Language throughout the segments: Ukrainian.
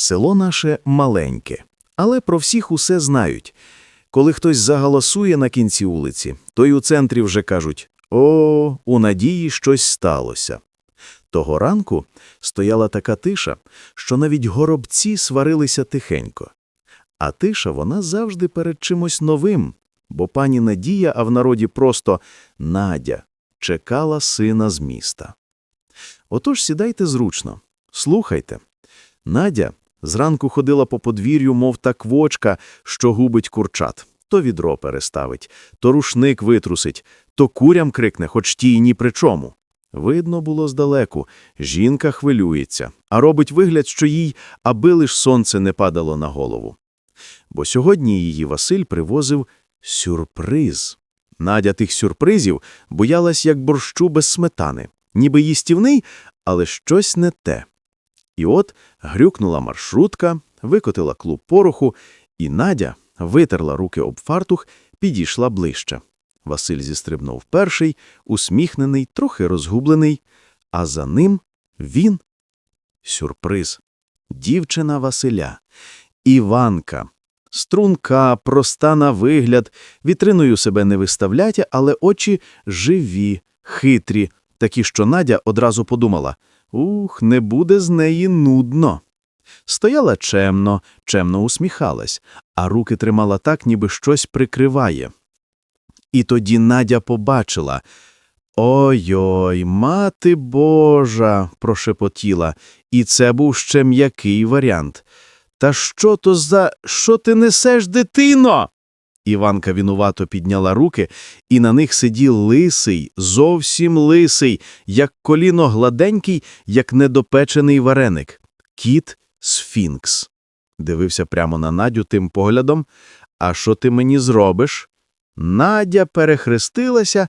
Село наше маленьке, але про всіх усе знають. Коли хтось заголосує на кінці вулиці, то й у центрі вже кажуть «О, у надії щось сталося». Того ранку стояла така тиша, що навіть горобці сварилися тихенько. А тиша вона завжди перед чимось новим, бо пані Надія, а в народі просто Надя, чекала сина з міста. Отож сідайте зручно, слухайте. Надя зранку ходила по подвір'ю, мов та квочка, що губить курчат. То відро переставить, то рушник витрусить, то курям крикне, хоч ті й ні при чому. Видно було здалеку, жінка хвилюється, а робить вигляд, що їй, аби лиш сонце не падало на голову. Бо сьогодні її Василь привозив сюрприз. Надя тих сюрпризів боялась, як борщу без сметани. Ніби їстівний, але щось не те. І от грюкнула маршрутка, викотила клуб пороху, і Надя витерла руки об фартух, підійшла ближче. Василь зістрибнув перший, усміхнений, трохи розгублений, а за ним він. Сюрприз. Дівчина Василя. Іванка. Струнка, проста на вигляд, вітриною себе не виставляє, але очі живі, хитрі, такі, що Надя одразу подумала «Ух, не буде з неї нудно». Стояла чемно, чемно усміхалась, а руки тримала так, ніби щось прикриває. І тоді Надя побачила. «Ой-ой, мати Божа!» – прошепотіла, і це був ще м'який варіант. «Та що то за... що ти несеш, дитино?» Іванка винувато підняла руки, і на них сидів лисий, зовсім лисий, як коліно гладенький, як недопечений вареник. Кіт Сфінкс. Дивився прямо на Надю тим поглядом. «А що ти мені зробиш?» Надя перехрестилася,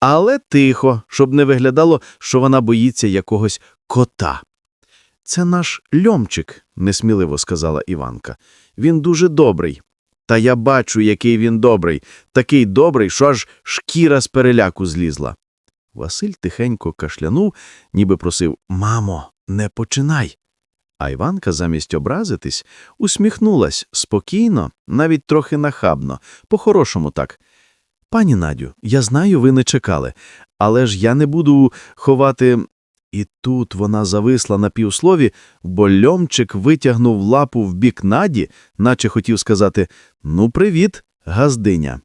але тихо, щоб не виглядало, що вона боїться якогось кота. «Це наш льомчик», – несміливо сказала Іванка. «Він дуже добрий». Та я бачу, який він добрий, такий добрий, що аж шкіра з переляку злізла. Василь тихенько кашлянув, ніби просив «Мамо, не починай». А Іванка замість образитись усміхнулась спокійно, навіть трохи нахабно, по-хорошому так. «Пані Надю, я знаю, ви не чекали, але ж я не буду ховати...» І тут вона зависла на півслові, бо льомчик витягнув лапу в бік Наді, наче хотів сказати «Ну, привіт, газдиня».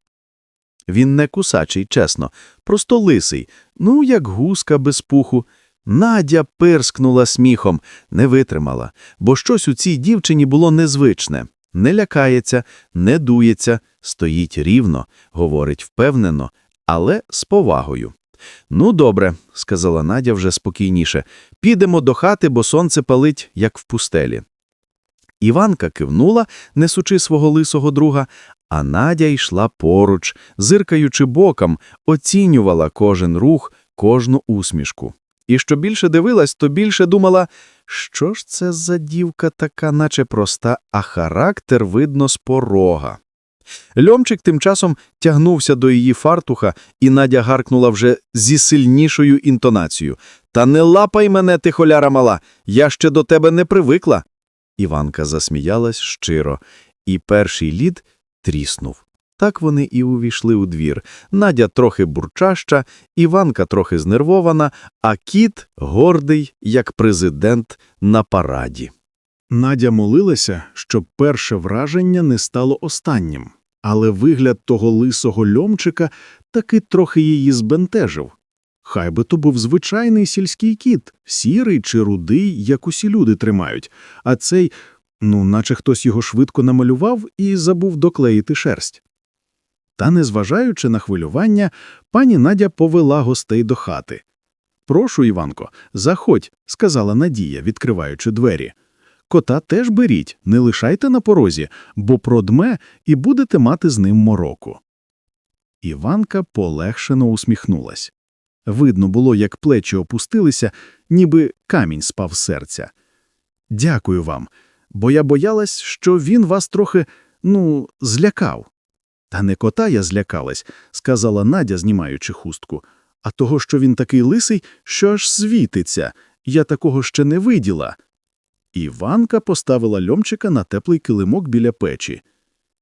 Він не кусачий, чесно, просто лисий, ну, як гуска без пуху. Надя пирскнула сміхом, не витримала, бо щось у цій дівчині було незвичне. Не лякається, не дується, стоїть рівно, говорить впевнено, але з повагою. «Ну, добре», – сказала Надя вже спокійніше, – «підемо до хати, бо сонце палить, як в пустелі». Іванка кивнула, несучи свого лисого друга, а Надя йшла поруч, зиркаючи боком, оцінювала кожен рух, кожну усмішку. І що більше дивилась, то більше думала, що ж це за дівка така, наче проста, а характер видно з порога. Льомчик тим часом тягнувся до її фартуха, і Надя гаркнула вже зі сильнішою інтонацією. «Та не лапай мене, ти холяра мала, я ще до тебе не привикла». Іванка засміялась щиро, і перший лід тріснув. Так вони і увійшли у двір. Надя трохи бурчаща, Іванка трохи знервована, а кіт гордий, як президент на параді. Надя молилася, щоб перше враження не стало останнім, але вигляд того лисого льомчика таки трохи її збентежив. Хай би то був звичайний сільський кіт, сірий чи рудий, як усі люди тримають, а цей, ну, наче хтось його швидко намалював і забув доклеїти шерсть. Та, незважаючи на хвилювання, пані Надя повела гостей до хати. Прошу, Іванко, заходь, сказала Надія, відкриваючи двері. Кота теж беріть, не лишайте на порозі, бо продме і будете мати з ним мороку. Іванка полегшено усміхнулась. Видно було, як плечі опустилися, ніби камінь спав з серця. Дякую вам, бо я боялась, що він вас трохи, ну, злякав. Та не кота я злякалась, сказала Надя, знімаючи хустку, а того, що він такий лисий, що аж світиться. Я такого ще не виділа. Іванка поставила льомчика на теплий килимок біля печі.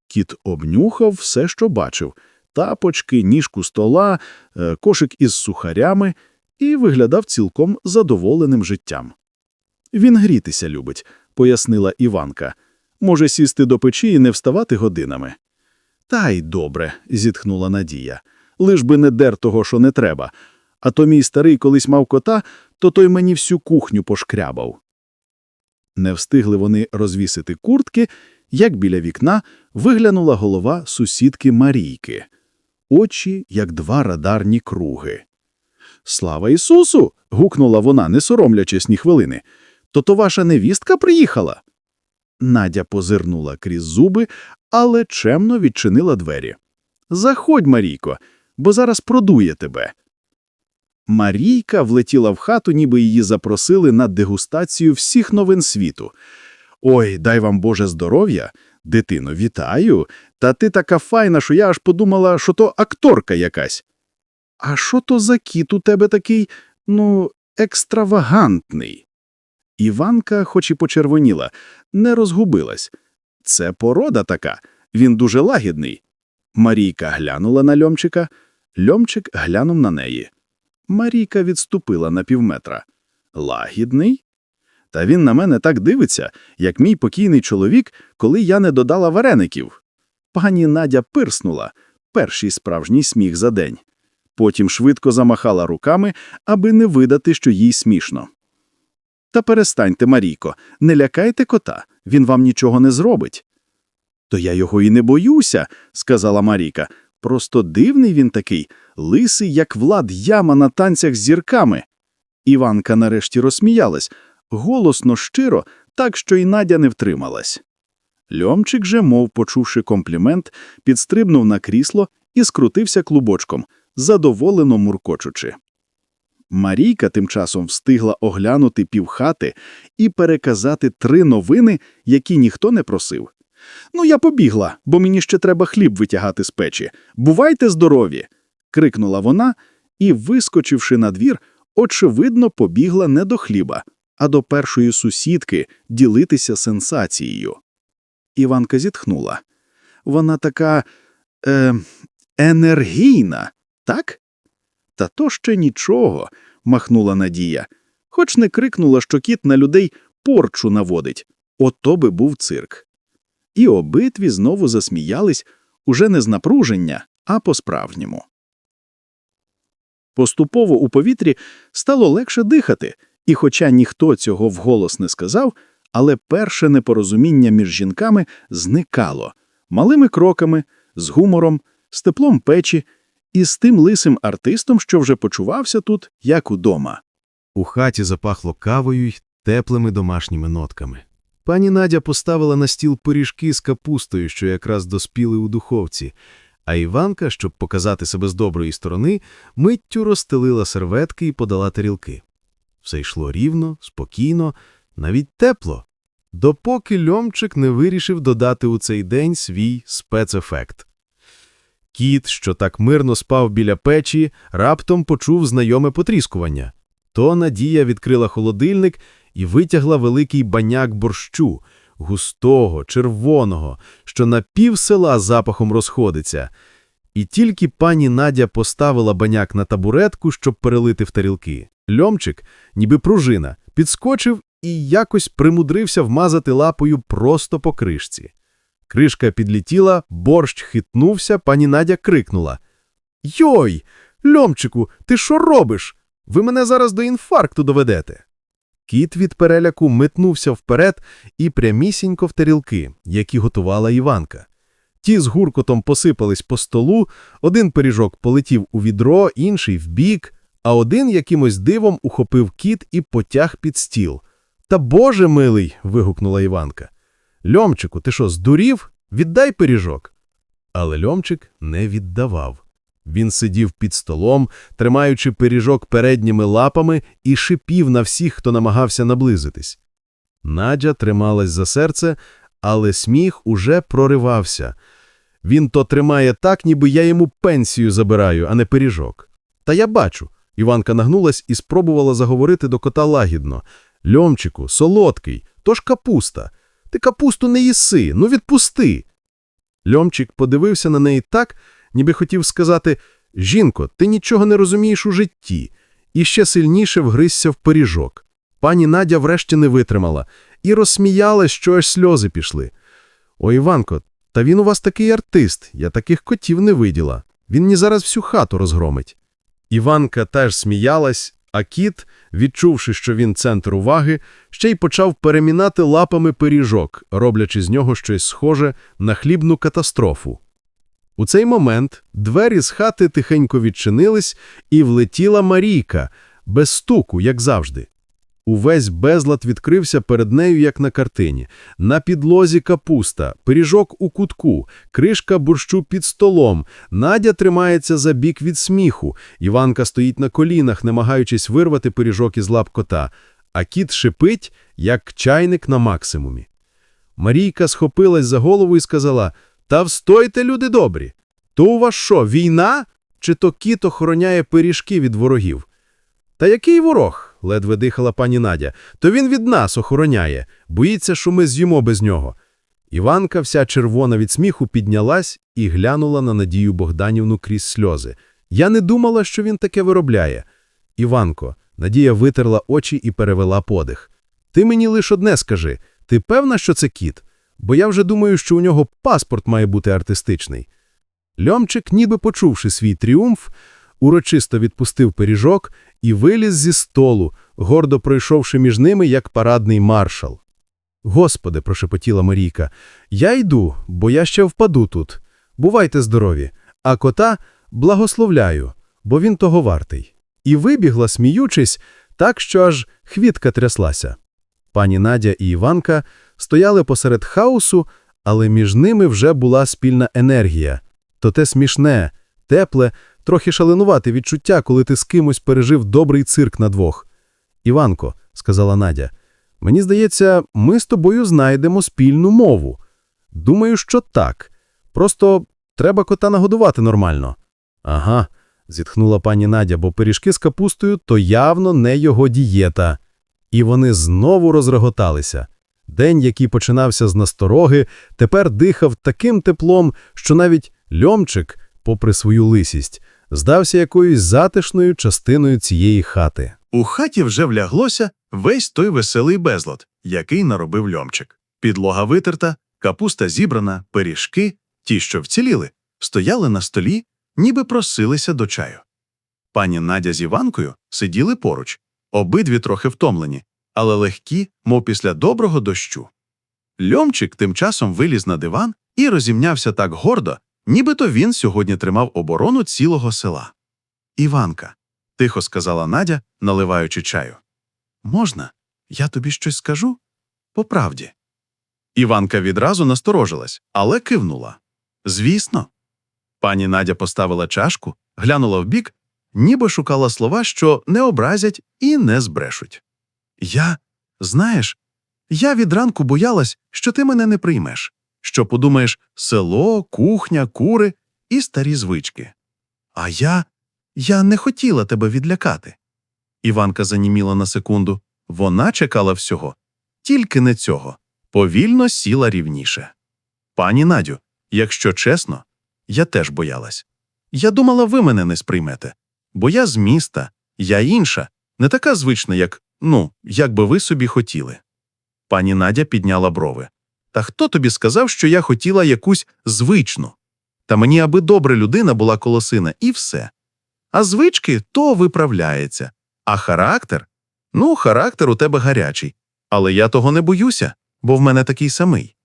Кіт обнюхав все, що бачив – тапочки, ніжку стола, е, кошик із сухарями і виглядав цілком задоволеним життям. «Він грітися любить», – пояснила Іванка. «Може сісти до печі і не вставати годинами». «Та й добре», – зітхнула Надія. «Лиш би не дер того, що не треба. А то мій старий колись мав кота, то той мені всю кухню пошкрябав». Не встигли вони розвісити куртки, як біля вікна виглянула голова сусідки Марійки. Очі, як два радарні круги. «Слава Ісусу!» – гукнула вона, не соромлячись ні хвилини. «То то ваша невістка приїхала?» Надя позирнула крізь зуби, але чемно відчинила двері. «Заходь, Марійко, бо зараз продує тебе». Марійка влетіла в хату, ніби її запросили на дегустацію всіх новин світу. «Ой, дай вам Боже здоров'я! Дитино, вітаю! Та ти така файна, що я аж подумала, що то акторка якась». «А що то за кіт у тебе такий, ну, екстравагантний?» Іванка, хоч і почервоніла, не розгубилась. «Це порода така, він дуже лагідний». Марійка глянула на Льомчика, Льомчик глянув на неї. Марійка відступила на півметра. Лагідний? Та він на мене так дивиться, як мій покійний чоловік, коли я не додала вареників. Пані Надя пирснула, перший справжній сміх за день. Потім швидко замахала руками, аби не видати, що їй смішно. Та перестаньте, Марійко, не лякайте кота, він вам нічого не зробить. То я його і не боюся, сказала Марійка. Просто дивний він такий, лисий, як влад яма на танцях з зірками. Іванка нарешті розсміялась, голосно, щиро, так, що й Надя не втрималась. Льомчик же, мов почувши комплімент, підстрибнув на крісло і скрутився клубочком, задоволено муркочучи. Марійка тим часом встигла оглянути півхати і переказати три новини, які ніхто не просив. Ну, я побігла, бо мені ще треба хліб витягати з печі. Бувайте здорові. крикнула вона і, вискочивши на двір, очевидно, побігла не до хліба, а до першої сусідки ділитися сенсацією. Іванка зітхнула. Вона така е, енергійна, так? Та то ще нічого, махнула Надія. Хоч не крикнула, що кіт на людей порчу наводить. Ото би був цирк. І обидві знову засміялись уже не з напруження, а по-справжньому. Поступово у повітрі стало легше дихати, і хоча ніхто цього вголос не сказав, але перше непорозуміння між жінками зникало малими кроками, з гумором, з теплом печі і з тим лисим артистом, що вже почувався тут, як удома. У хаті запахло кавою й теплими домашніми нотками. Пані Надя поставила на стіл пиріжки з капустою, що якраз доспіли у духовці, а Іванка, щоб показати себе з доброї сторони, миттю розстелила серветки і подала тарілки. Все йшло рівно, спокійно, навіть тепло, допоки Льомчик не вирішив додати у цей день свій спецефект. Кіт, що так мирно спав біля печі, раптом почув знайоме потріскування. То Надія відкрила холодильник і витягла великий баняк борщу, густого, червоного, що на пів села запахом розходиться. І тільки пані Надя поставила баняк на табуретку, щоб перелити в тарілки. Льомчик, ніби пружина, підскочив і якось примудрився вмазати лапою просто по кришці. Кришка підлетіла, борщ хитнувся, пані Надя крикнула. «Йой! Льомчику, ти що робиш? Ви мене зараз до інфаркту доведете. Кіт від переляку метнувся вперед і прямісінько в тарілки, які готувала Іванка. Ті з гуркотом посипались по столу, один пиріжок полетів у відро, інший в бік, а один якимось дивом ухопив кіт і потяг під стіл. Та боже милий. вигукнула Іванка. Льомчику, ти що, здурів? Віддай пиріжок. Але Льомчик не віддавав. Він сидів під столом, тримаючи пиріжок передніми лапами і шипів на всіх, хто намагався наблизитись. Надя трималась за серце, але сміх уже проривався. Він то тримає так, ніби я йому пенсію забираю, а не пиріжок. Та я бачу. Іванка нагнулась і спробувала заговорити до кота лагідно. Льомчику, солодкий, То ж капуста. Ти капусту не їси, ну відпусти. Льомчик подивився на неї так, ніби хотів сказати «Жінко, ти нічого не розумієш у житті», і ще сильніше вгризся в пиріжок. Пані Надя врешті не витримала і розсміялась, що аж сльози пішли. «Ой, Іванко, та він у вас такий артист, я таких котів не виділа. Він мені зараз всю хату розгромить». Іванка теж сміялась, а кіт, відчувши, що він центр уваги, ще й почав перемінати лапами пиріжок, роблячи з нього щось схоже на хлібну катастрофу. У цей момент двері з хати тихенько відчинились, і влетіла Марійка, без стуку, як завжди. Увесь безлад відкрився перед нею, як на картині. На підлозі капуста, пиріжок у кутку, кришка борщу під столом. Надя тримається за бік від сміху. Іванка стоїть на колінах, намагаючись вирвати пиріжок із лап кота, а кіт шипить, як чайник на максимумі. Марійка схопилась за голову і сказала, «Та встойте, люди добрі! То у вас що, війна? Чи то кіт охороняє пиріжки від ворогів? Та який ворог? ледве дихала пані Надя. То він від нас охороняє, боїться, що ми з'їмо без нього. Іванка, вся червона від сміху, піднялась і глянула на Надію Богданівну крізь сльози. Я не думала, що він таке виробляє. Іванко, Надія витерла очі і перевела подих. Ти мені лиш одне скажи, ти певна, що це кіт? Бо я вже думаю, що у нього паспорт має бути артистичний. Льомчик, ніби почувши свій тріумф, урочисто відпустив пиріжок і виліз зі столу, гордо пройшовши між ними, як парадний маршал. Господи, прошепотіла Марійка, я йду, бо я ще впаду тут. Бувайте здорові, а кота благословляю, бо він того вартий. І вибігла, сміючись, так, що аж хвітка тряслася. Пані Надя і Іванка стояли посеред хаосу, але між ними вже була спільна енергія. То те смішне, тепле, трохи шаленувате відчуття, коли ти з кимось пережив добрий цирк на двох. Іванко, сказала Надя, мені здається, ми з тобою знайдемо спільну мову. Думаю, що так. Просто треба кота нагодувати нормально. Ага, зітхнула пані Надя, бо пиріжки з капустою то явно не його дієта. І вони знову розреготалися. День, який починався з настороги, тепер дихав таким теплом, що навіть льомчик, попри свою лисість, здався якоюсь затишною частиною цієї хати. У хаті вже вляглося весь той веселий безлад, який наробив льомчик. Підлога витерта, капуста зібрана, пиріжки, ті, що вціліли, стояли на столі, ніби просилися до чаю. Пані Надя з Іванкою сиділи поруч, обидві трохи втомлені, але легкі, мов після доброго дощу. Льомчик тим часом виліз на диван і розімнявся так гордо, нібито він сьогодні тримав оборону цілого села. Іванка, тихо сказала Надя, наливаючи чаю. Можна, я тобі щось скажу? По правді. Іванка відразу насторожилась, але кивнула. Звісно. Пані Надя поставила чашку, глянула вбік, ніби шукала слова, що не образять і не збрешуть. Я, знаєш, я від ранку боялась, що ти мене не приймеш, що подумаєш село, кухня, кури і старі звички. А я, я не хотіла тебе відлякати. Іванка заніміла на секунду. Вона чекала всього, тільки не цього. Повільно сіла рівніше. Пані Надю, якщо чесно, я теж боялась. Я думала, ви мене не сприймете, бо я з міста, я інша, не така звична, як, ну, як би ви собі хотіли. Пані Надя підняла брови. Та хто тобі сказав, що я хотіла якусь звичну? Та мені аби добра людина була колосина, і все. А звички то виправляється. А характер? Ну, характер у тебе гарячий. Але я того не боюся, бо в мене такий самий.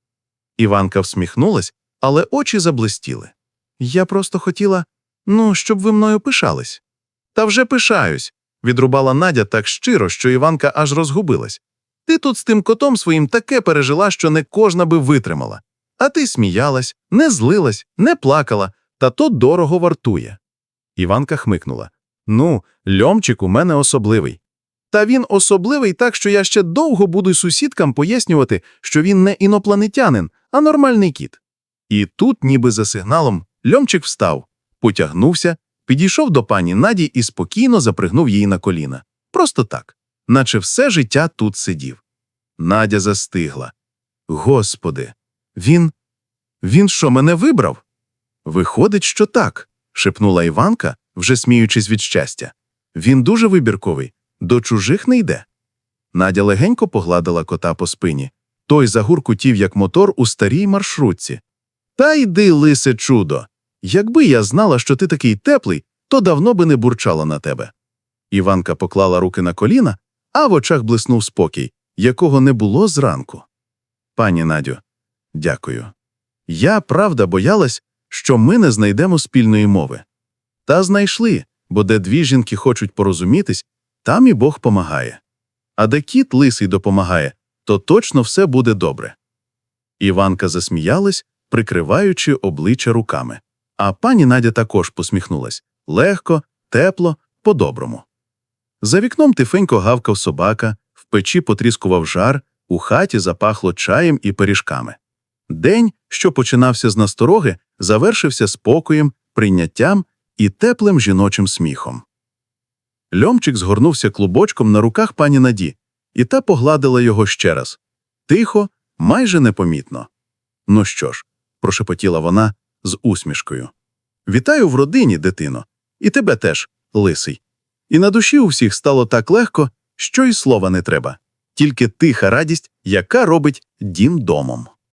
Іванка всміхнулась, але очі заблистіли. Я просто хотіла, ну, щоб ви мною пишались. Та вже пишаюсь, відрубала Надя так щиро, що Іванка аж розгубилась. Ти тут з тим котом своїм таке пережила, що не кожна би витримала. А ти сміялась, не злилась, не плакала, та то дорого вартує. Іванка хмикнула. Ну, льомчик у мене особливий. Та він особливий так, що я ще довго буду сусідкам пояснювати, що він не інопланетянин, а нормальний кіт. І тут, ніби за сигналом, льомчик встав, потягнувся, підійшов до пані Наді і спокійно запригнув її на коліна. Просто так, наче все життя тут сидів. Надя застигла. Господи, він. Він що, мене вибрав? Виходить, що так, шепнула Іванка, вже сміючись від щастя. Він дуже вибірковий, до чужих не йде. Надя легенько погладила кота по спині. Той загуркутів, як мотор у старій маршрутці. Та йди, лисе чудо. Якби я знала, що ти такий теплий, то давно би не бурчала на тебе. Іванка поклала руки на коліна, а в очах блиснув спокій, якого не було зранку. Пані Надю, дякую. Я правда боялась, що ми не знайдемо спільної мови. Та знайшли, бо де дві жінки хочуть порозумітись, там і Бог помагає. А де кіт лисий допомагає, то точно все буде добре. Іванка засміялась, прикриваючи обличчя руками. А пані Надя також посміхнулась легко, тепло, по-доброму. За вікном тихенько гавкав собака, в печі потріскував жар, у хаті запахло чаєм і пиріжками. День, що починався з настороги, завершився спокоєм, прийняттям і теплим жіночим сміхом. Льомчик згорнувся клубочком на руках пані Наді, і та погладила його ще раз. Тихо, майже непомітно. Ну що ж, прошепотіла вона з усмішкою. Вітаю в родині, дитино, і тебе теж, лисий. І на душі у всіх стало так легко, що й слова не треба, тільки тиха радість, яка робить дім домом.